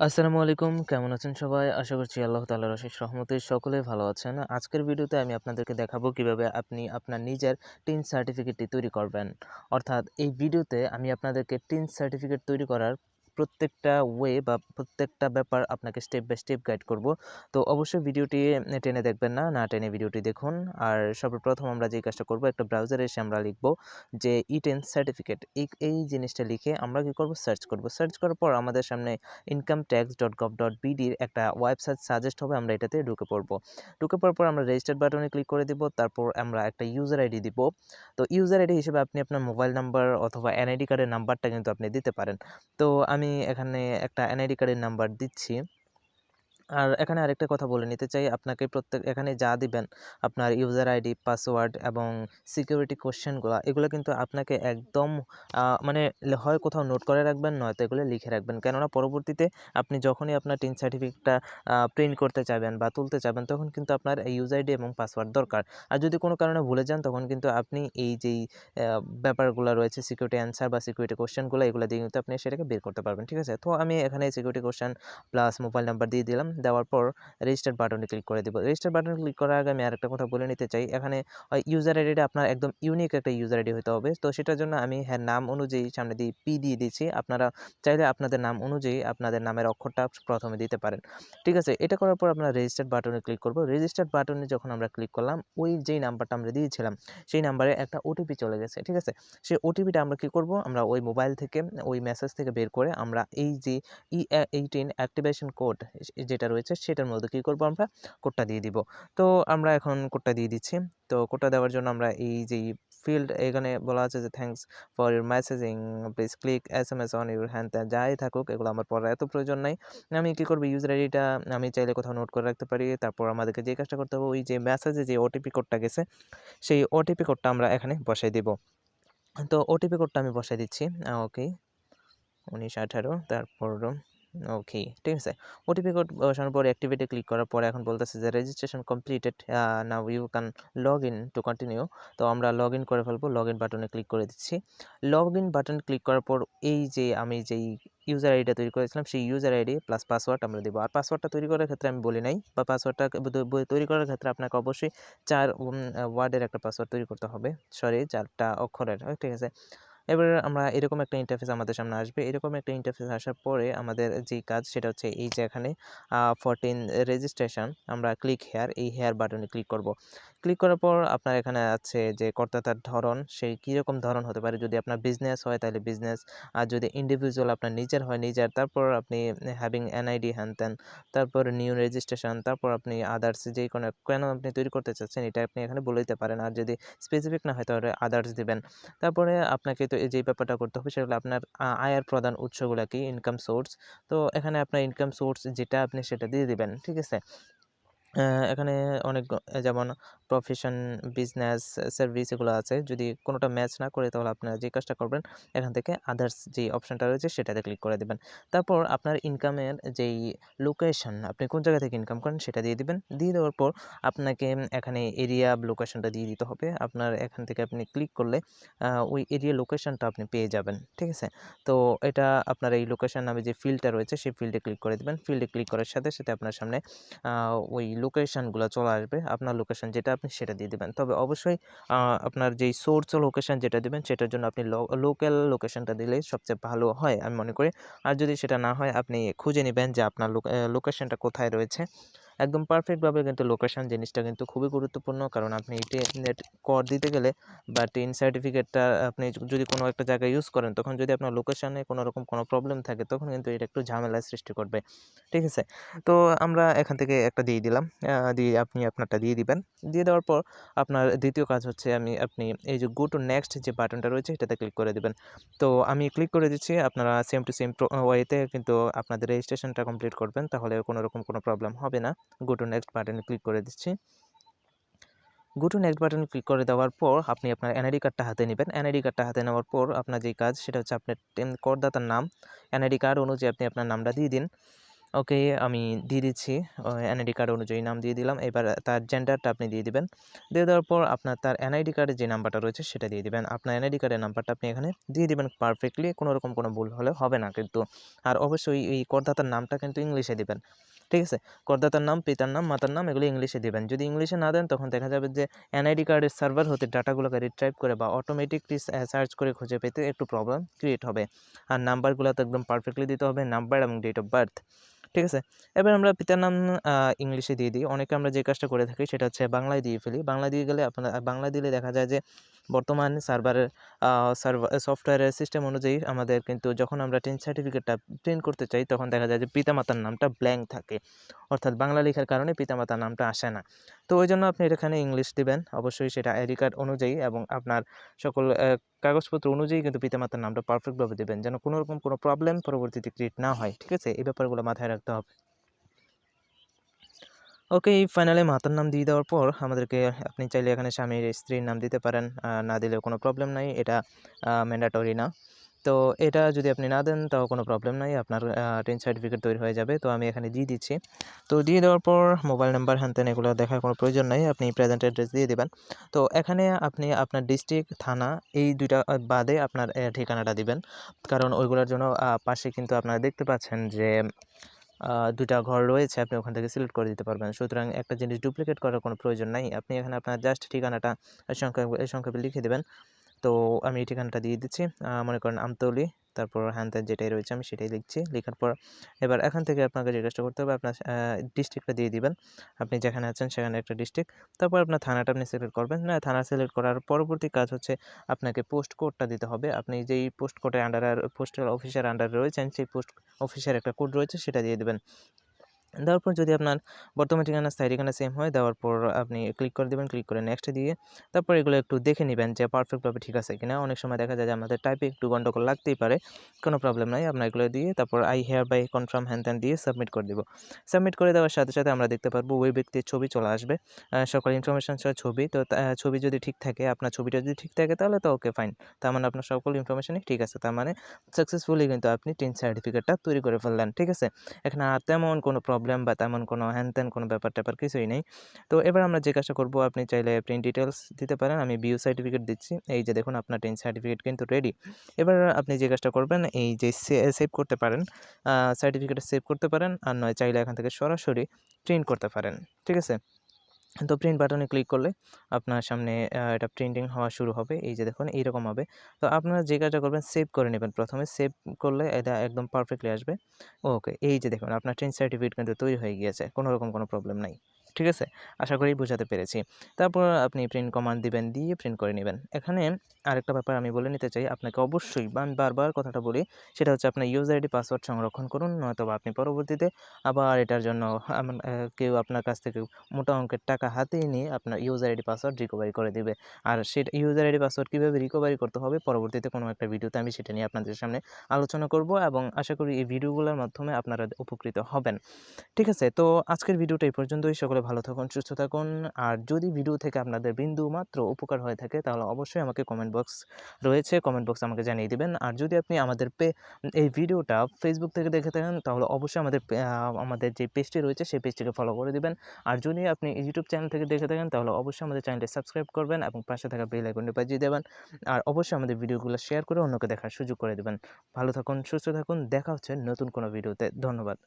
আসসালামু আলাইকুম। কেমন আছেন সবাই? আশা করছি আল্লাহ তাআলার অশেষ রহমতে সকলে ভালো আছেন। আজকের ভিডিওতে আমি আপনাদেরকে দেখাবো কীভাবে আপনি আপনার নিজের টিন সার্টিফিকেটটি তৈরি করবেন। অর্থাৎ এই ভিডিওতে আমি আপনাদেরকে টিন সার্টিফিকেট তৈরি করার প্রত্যেকটা ওয়ে বা প্রত্যেকটা ব্যাপার আপনাকে স্টেপ বাই স্টেপ গাইড করব। তো অবশ্যই ভিডিওটি টেনে দেখবেন না না টেনে ভিডিওটি দেখুন। আর সর্বপ্রথম আমরা যে কাজটা করব, একটা ব্রাউজারে এসে আমরা লিখব যে ই টেন সার্টিফিকেট এই এই জিনিসটা লিখে আমরা কি করব? সার্চ করব। সার্চ করার পর আমাদের সামনে income tax dot gov dot বিডির একটা ওয়েবসাইট সাজেস্ট হবে, আমরা এটাতে ঢুকে পড়ব। ঢুকে পড়ার পর আমরা রেজিস্টার বাটনে ক্লিক করে দিব, তারপর আমরা একটা ইউজার আইডি দিব। তো ইউজার আইডি হিসেবে আপনি আপনার মোবাইল নাম্বার অথবা এনআইডি কার্ডের নাম্বারটা কিন্তু আপনি দিতে পারেন। তো আমি এখানে একটা এনআইডি কার্ডের নাম্বার দিচ্ছি। আর এখানে আরেকটা কথা বলে নিতে চাই। আপনাকে প্রত্যেক, এখানে যা দিবেন, আপনার ইউজার আইডি পাসওয়ার্ড এবং সিকিউরিটি কোশ্চেনগুলো এগুলো কিন্তু আপনাকে একদম মানে হয় কোথাও নোট করে রাখবেন, নয়তো এগুলো লিখে রাখবেন। কেননা পরবর্তীতে আপনি যখনই আপনার টিন সার্টিফিকেটটা প্রিন্ট করতে চাইবেন বা তুলতে চাইবেন, তখন কিন্তু আপনার ইউজার আইডি এবং পাসওয়ার্ড দরকার। আর যদি কোনো কারণে ভুলে যান, তখন কিন্তু আপনি এই যেই ব্যাপারগুলো রয়েছে সিকিউরিটি অ্যান্সার বা সিকিউরিটি কোশ্চেনগুলো এগুলো দিয়ে কিন্তু আপনি সেটাকে বের করতে পারবেন। ঠিক আছে? তো আমি এখানে security question plus mobile number দিয়ে দিলাম। দেওয়ার পর রেজিস্টার বাটনে ক্লিক করে দেবো। রেজিস্টার বাটনে ক্লিক করার আগে আমি আরেকটা কথা বলে নিতে চাই। এখানে ইউজার আইডিটা আপনার একদম ইউনিক একটা ইউজার আইডি হতে হবে। তো সেটার জন্য আমি হ্যাঁ নাম অনুযায়ী সামনে দিয়ে পি দিয়ে দিচ্ছি। আপনারা চাইলে আপনাদের নাম অনুযায়ী আপনাদের নামের অক্ষরটা প্রথমে দিতে পারেন। ঠিক আছে? এটা করার পর আমরা রেজিস্টার বাটনে ক্লিক করব। রেজিস্টার বাটনে যখন আমরা ক্লিক করলাম, ওই যেই নাম্বারটা আমরা দিয়েছিলাম, সেই নাম্বারে একটা ওটিপি চলে গেছে। ঠিক আছে? সেই ওটিপিটা আমরা কি করব? আমরা ওই মোবাইল থেকে, ওই মেসেজ থেকে বের করে আমরা এই যে ই এইটিন অ্যাক্টিভেশন কোড যেটা রয়েছে সেটার মধ্যে কী করব আমরা? কোডটা দিয়ে দিব। তো আমরা এখন কোডটা দিয়ে দিচ্ছি। তো কোডটা দেওয়ার জন্য আমরা এই যে ফিল্ড এখানে বলা আছে যে thanks for your messaging please click S M S on your hand যাই থাকুক, এগুলো আমার পড়ার এত প্রয়োজন নাই। আমি কী করব? ইউজার আইডিটা আমি চাইলে কোথাও নোট করে রাখতে পারি। তারপর আমাদেরকে যে কাজটা করতে হবে, ওই যে মেসেজে যে ওটিপি কোডটা গেছে, সেই ওটিপি কোডটা আমরা এখানে বসাই দিব। তো ওটিপি কোডটা আমি বসাই দিচ্ছি। ওকে উনিশ আঠারো, তারপর ওকে ঠিক আছে। ওটিপি কোড বসানোর পরে অ্যাক্টিভিটি ক্লিক করার পরে এখন বলতেছে যে registration completed now you can log in to continue তো আমরা লগ ইন করে ফেলব লগ ইন বাটনে ক্লিক করে দিচ্ছি। লগ ইন বাটন ক্লিক করার পর এই যে আমি যেই ইউজার আইডিটা তৈরি করেছিলাম, সেই ইউজার আইডি প্লাস পাসওয়ার্ড আমরা দেবো। আর পাসওয়ার্ডটা তৈরি করার ক্ষেত্রে আমি বলি নাই, বা পাসওয়ার্ডটা তৈরি করার ক্ষেত্রে আপনাকে অবশ্যই চার ওয়ার্ডের একটা পাসওয়ার্ড তৈরি করতে হবে। সরি চারটা অক্ষরের ঠিক আছে। এবার আমরা এরকম একটা ইন্টারফেস আমাদের সামনে আসবে। এরকম একটা ইন্টারফেস আসার পরে আমাদের যে কাজ সেটা হচ্ছে এই যে এখানে ফরটিন রেজিস্ট্রেশন আমরা ক্লিক হেয়ার এই হেয়ার বাটনে ক্লিক করব। ক্লিক করার পর আপনার এখানে আছে যে কর্তাতার ধরন, সেই কীরকম ধরন হতে পারে? যদি আপনার বিজনেস হয় তাহলে বিজনেস আর যদি ইন্ডিভিজুয়াল আপনার নিজের হয় নিজের, তারপর আপনি হ্যাভিং এনআইডি হ্যান ত্যান তারপর নিউ রেজিস্ট্রেশন তারপর আপনি আদার্স যেই কোনো কেন আপনি তৈরি করতে চাচ্ছেন এটা আপনি এখানে বলে দিতে পারেন। আর যদি স্পেসিফিক না হয় তাহলে আদার্স দিবেন। তারপরে আপনাকে তো যেই ব্যাপারটা করতে হবে, সেটা হলো আপনার আয়ের প্রধান উৎসগুলো কি? ইনকাম সোর্স তো এখানে আপনার ইনকাম সোর্স যেটা আপনি সেটা দিয়ে দিবেন, ঠিক আছে? এখানে অনেক, যেমন প্রফেশন বিজনেস সার্ভিস এগুলো আছে। যদি কোনোটা ম্যাচ না করে তাহলে আপনারা যে কাজটা করবেন, এখান থেকে আদার্স যে অপশানটা রয়েছে সেটাতে ক্লিক করে দেবেন। তারপর আপনার ইনকামের যেই লোকেশন আপনি কোন জায়গা থেকে ইনকাম করেন সেটা দিয়ে দিবেন। দিয়ে দেওয়ার পর আপনাকে এখানে এরিয়া লোকেশনটা দিয়ে দিতে হবে। আপনার এখান থেকে আপনি ক্লিক করলে ওই এরিয়া লোকেশনটা আপনি পেয়ে যাবেন। ঠিক আছে? তো এটা আপনার এই লোকেশন নামে যে ফিল্ডটা রয়েছে, সেই ফিল্ডে ক্লিক করে দেবেন। ফিল্ডে ক্লিক করার সাথে সাথে আপনার সামনে ওই লোকেশানগুলো চলে আসবে। আপনার লোকেশান যেটা আপনি সেটা দিয়ে দেবেন। তবে অবশ্যই আপনার যেই সোর্স লোকেশান যেটা দেবেন, সেটার জন্য আপনি লোকাল লোকেশানটা দিলে সবচেয়ে ভালো হয় আমি মনে করি। আর যদি সেটা না হয়, আপনি খুঁজে নেবেন যে আপনার লোকেশানটা কোথায় রয়েছে। একদম পারফেক্টভাবে কিন্তু লোকেশান জিনিসটা কিন্তু খুবই গুরুত্বপূর্ণ। কারণ আপনি নেট কর দিতে গেলে বা টিন সার্টিফিকেটটা আপনি যদি কোনো একটা জায়গায় ইউজ করেন, তখন যদি আপনার লোকেশানে কোনো রকম কোনো প্রবলেম থাকে, তখন কিন্তু এটা একটু ঝামেলার সৃষ্টি করবে। ঠিক আছে? তো আমরা এখান থেকে একটা দিয়ে দিলাম। দিয়ে আপনি আপনারটা দিয়ে দিবেন। দিয়ে দেওয়ার পর আপনার দ্বিতীয় কাজ হচ্ছে আমি, আপনি এই যে গো টু নেক্সট যে বাটনটা রয়েছে, এটাতে ক্লিক করে দেবেন। তো আমি ক্লিক করে দিচ্ছি, আপনারা সেম টু সেম ওয়েতে কিন্তু আপনাদের রেজিস্ট্রেশনটা কমপ্লিট করবেন, তাহলে কোনো রকম কোনো প্রবলেম হবে না। গো টু নেক্সট বাটনে ক্লিক করে দিচ্ছি। গো টু নেক্সট বাটনে ক্লিক করে দেওয়ার পর আপনি আপনার এনআইডি কার্ডটা হাতে নেবেন। এনআইডি কার্ডটা হাতে নেওয়ার পর আপনার যে কাজ সেটা হচ্ছে আপনার করদাতার নাম। এনআইডি কার্ড অনুযায়ী আপনি আপনার নামটা দিয়ে দিন। ওকে, আমি দিয়ে দিচ্ছি। এনআইডি কার্ড অনুযায়ী নাম দিয়ে দিলাম। এবার তার জেন্ডারটা আপনি দিয়ে দিবেন। দিয়ে দেওয়ার পর আপনার তার এনআইডি কার্ডের যে নাম্বারটা রয়েছে সেটা দিয়ে দিবেন। আপনার এনআইডি কার্ডের নাম্বারটা আপনি এখানে দিয়ে দিবেন পারফেক্টলি কোনো রকম কোনো ভুল হলে হবে না কিন্তু। আর অবশ্যই এই করদাতার নামটা কিন্তু ইংলিশে দিবেন। ঠিক আছে? করদাতার নাম, পিতার নাম, মাতার নাম এগুলো ইংলিশে দিবেন। যদি ইংলিশে না দেন তখন দেখা যাবে যে এনআইডি কার্ডের সার্ভার হতে ডাটাগুলোকে রিট্রাইভ করে বা অটোমেটিকলি সার্চ করে খুঁজে পেতে একটু প্রবলেম ক্রিয়েট হবে। আর নাম্বারগুলো তো একদম পারফেক্টলি দিতে হবে। নাম্বার এবং ডেট অফ বার্থ ঠিক আছে? এবার আমরা পিতার নাম ইংলিশে দিয়ে দিই। অনেকে আমরা যে কাজটা করে থাকি সেটা হচ্ছে বাংলায় দিয়ে ফেলি। বাংলা দিয়ে গেলে আপনার বাংলা দিলে দেখা যায় যে বর্তমান সার্ভারের সার্ভার সফটওয়্যারের সিস্টেম অনুযায়ী আমাদের কিন্তু যখন আমরা ট্রেন সার্টিফিকেটটা প্রিন্ট করতে চাই তখন দেখা যায় যে পিতামাতার নামটা ব্ল্যাঙ্ক থাকে। অর্থাৎ বাংলা লেখার কারণে পিতামাতার নামটা আসে না। তো ওই জন্য আপনি এখানে ইংলিশ দিবেন। অবশ্যই সেটা আইডি কার্ড অনুযায়ী এবং আপনার সকল কাগজপত্র অনুযায়ী কিন্তু পিতামাতার নামটা পারফেক্টভাবে দেবেন, যেন কোনো রকম কোনো প্রবলেম পরবর্তীতে ক্রিয়েট না হয়, ঠিক আছে? এই ব্যাপারগুলো মাথায় রাখতে হবে। ওকে ফাইনালি মাতার নাম দিয়ে দেওয়ার পর আমাদেরকে আপনি চাইলে এখানে স্বামীর স্ত্রীর নাম দিতে পারেন। না দিলেও কোনো প্রবলেম নাই, এটা ম্যান্ডাটরি না। তো এটা যদি আপনি না দেন, তাও কোনো প্রবলেম নাই। আপনার টেন সার্টিফিকেট তৈরি হয়ে যাবে। তো আমি এখানে দিয়ে দিচ্ছি। তো দিয়ে দেওয়ার পর মোবাইল নাম্বার হ্যান তেন এগুলো দেখার কোনো প্রয়োজন নাই। আপনি প্রেজেন্ট অ্যাড্রেস দিয়ে দেবেন। তো এখানে আপনি আপনার ডিস্ট্রিক্ট থানা এই দুইটা বাদে আপনার ঠিকানাটা দিবেন। কারণ ওইগুলোর জন্য পাশে কিন্তু আপনারা দেখতে পাচ্ছেন যে দুটা ঘর রয়েছে। আপনি ওখান থেকে সিলেক্ট করে দিতে পারবেন। সুতরাং একটা জিনিস ডুপ্লিকেট করার কোনো প্রয়োজন নাই। আপনি এখানে আপনার জাস্ট ঠিকানাটা, সংক্ষেপে সংক্ষেপে লিখে দেবেন। তো আমি এই ঠিকানাটা দিয়ে দিচ্ছি। মনে করেন আমতলি, তারপর হ্যান ত্যান যেটাই রয়েছে আমি সেটাই লিখছি। লেখার পর এবার এখান থেকে আপনাকে কাজটা করতে হবে, আপনার ডিস্ট্রিক্টটা দিয়ে দিবেন। আপনি যেখানে আছেন সেখানে একটা ডিস্ট্রিক্ট তারপর আপনার থানাটা আপনি সিলেক্ট করবেন। না থানা সিলেক্ট করার পরবর্তী কাজ হচ্ছে আপনাকে পোস্ট কোডটা দিতে হবে। আপনি যেই পোস্ট কোডের আন্ডারে পোস্টাল অফিসার আন্ডারে রয়েছেন, সেই পোস্ট অফিসের একটা কোড রয়েছে, সেটা দিয়ে দেবেন। দেওয়ার পর যদি আপনার বর্তমান ঠিকানা স্থায়ী ঠিকানা সেম হয়, দেওয়ার পর আপনি ক্লিক করে দেবেন ক্লিক করে নেক্সট দিয়ে তারপর এগুলো একটু দেখে নেবেন যে পারফেক্টভাবে ঠিক আছে কিনা। অনেক সময় দেখা যায় যে আমাদের টাইপে একটু গন্ডগোল লাগতেই পারে, কোনো প্রবলেম নাই। আপনার এগুলো দিয়ে তারপর আই হেয়ার বাই কনফার্ম হ্যান ত্যান দিয়ে সাবমিট করে দেবো। সাবমিট করে দেওয়ার সাথে সাথে আমরা দেখতে পারব ওই ব্যক্তির ছবি চলে আসবে। সকল ইনফরমেশন সহ ছবি। তো ছবি যদি ঠিক থাকে, আপনার ছবিটা যদি ঠিক থাকে তাহলে তো ওকে ফাইন তার মানে আপনার সকল ইনফরমেশনই ঠিক আছে। তার মানে সাকসেসফুলি কিন্তু আপনি টেন সার্টিফিকেটটা তৈরি করে ফেললেন, ঠিক আছে? এখানে আর তেমন কোনো প্রবলেম বা তেমন কোনো হ্যান ত্যান কোনো ব্যাপার ট্যাপার কিছুই নেই। তো এবার আমরা যে কাজটা করব, আপনি চাইলে প্রিন্ট ডিটেলস দিতে পারেন। আমি বিউ সার্টিফিকেট দিচ্ছি। এই যে দেখুন, আপনার টেন সার্টিফিকেট কিন্তু রেডি এবার আপনি যে কাজটা করবেন, এই যে সেভ করতে পারেন। সার্টিফিকেট সেভ করতে পারেন। আর নয়, চাইলে এখান থেকে সরাসরি প্রিন্ট করতে পারেন। ঠিক আছে? তো প্রিন্ট বাটনে ক্লিক করলে আপনার সামনে এটা প্রিন্টিং হওয়া শুরু হবে। এই যে দেখুন, এইরকম হবে। তো আপনারা যে কাজটা করবেন সেভ করে নেবেন প্রথমে। সেভ করলে এটা একদম পারফেক্টলি আসবে। ওকে এই যে দেখুন, আপনার ট্রেন সার্টিফিকেট কিন্তু তৈরি হয়ে গিয়েছে। কোনো রকম কোনো প্রবলেম নাই। ঠিক আছে? আশা করি বোঝাতে পেরেছি। তারপর আপনি প্রিন্ট কমান্ড দিবেন, দিয়ে প্রিন্ট করে নেবেন। এখানে আরেকটা ব্যাপার আমি বলে নিতে চাই, আপনাকে অবশ্যই আমি বারবার কথাটা বলি, সেটা হচ্ছে আপনার ইউজার আইডি পাসওয়ার্ড সংরক্ষণ করুন নয়তো আপনি পরবর্তীতে আবার এটার জন্য কেউ আপনার কাছ থেকে মোটা অঙ্কের টাকা হাতে নিয়ে আপনার ইউজার আইডি পাসওয়ার্ড রিকভারি করে দেবে। আর সেটা ইউজার আইডি পাসওয়ার্ড কীভাবে রিকভারি করতে হবে, পরবর্তীতে কোনো একটা ভিডিওতে আমি সেটা নিয়ে আপনাদের সামনে আলোচনা করব এবং আশা করি এই ভিডিওগুলোর মাধ্যমে আপনারা উপকৃত হবেন। ঠিক আছে? তো আজকের ভিডিওটা এই পর্যন্তই, সকলে ভালো থাকুন, সুস্থ থাকুন। আর যদি ভিডিও থেকে আপনাদের বিন্দু মাত্র উপকার হয়ে থাকে, তাহলে অবশ্যই আমাকে কমেন্ট বক্স রয়েছে। কমেন্ট বক্স আমাকে জানিয়ে দিবেন। আর যদি আপনি আমাদের পে এই ভিডিওটা ফেসবুক থেকে দেখে থাকেন, তাহলে অবশ্যই আমাদের আমাদের যে পেজটি রয়েছে, সেই পেজটিকে ফলো করে দিবেন। আর যদি আপনি ইউটিউব চ্যানেল থেকে দেখে থাকেন, তাহলে অবশ্যই আমাদের চ্যানেলটি সাবস্ক্রাইব করবেন এবং পাশে থাকা বেল আইকনটি বাজিয়ে দেবেন। আর অবশ্যই আমাদের ভিডিওগুলো শেয়ার করে অন্যকে দেখার সুযোগ করে দেবেন। ভালো থাকুন, সুস্থ থাকুন। দেখা হচ্ছে নতুন কোনো ভিডিওতে ধন্যবাদ।